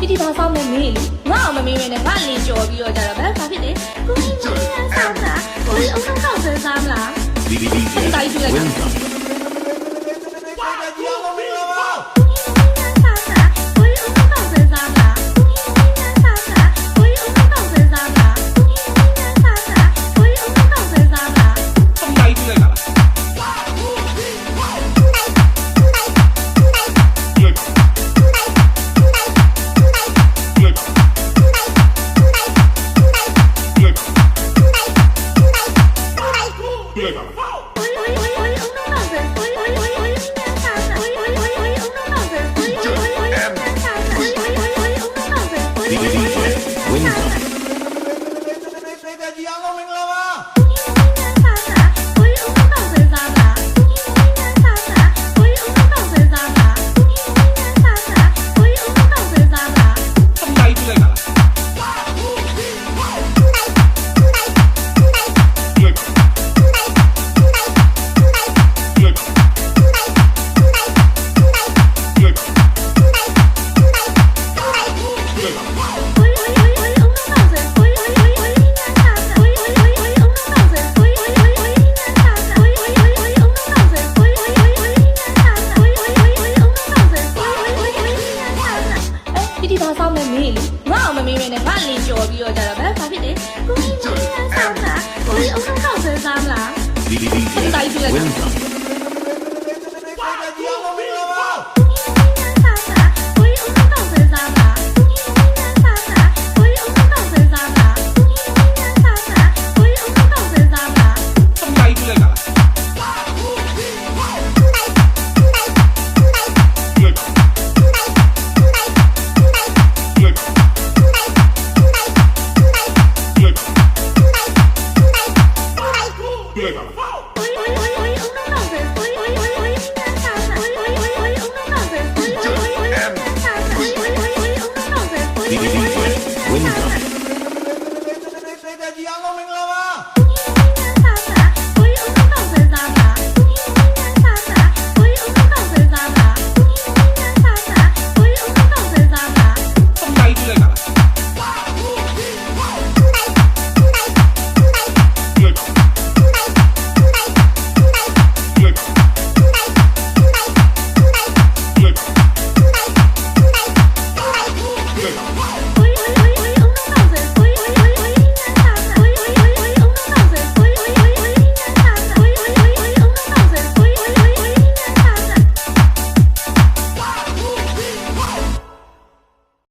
တီတီဘာဆောင်မမေးလေငါ့အောင်မမေးမဲနဲ့ငါလင်ကြော်ပြီးတော့ကြတော့ဘာဘာဖြစ်လဲကိုကြီးမင်းဆောင်တာကိုကြီးအုံဆောင်ဆောက်စမ်းစားမလား DJ Dai, dai, dai. Winter. 我以我以我以我以我以我以我以我以我以我以我以。 ဘာဆောင်လဲမေးငါ့အောင်မမေးမနဲ့ငါလင်ကျော်ပြီးတော့ကြတာဘာဘာဖြစ်လဲကိုကြီးမင်းဆောင်းတာကိုကြီးအုံးကောက်ဆဲစားမလားဒီဒီဒီဒီတိုင်းပြလိုက် DJ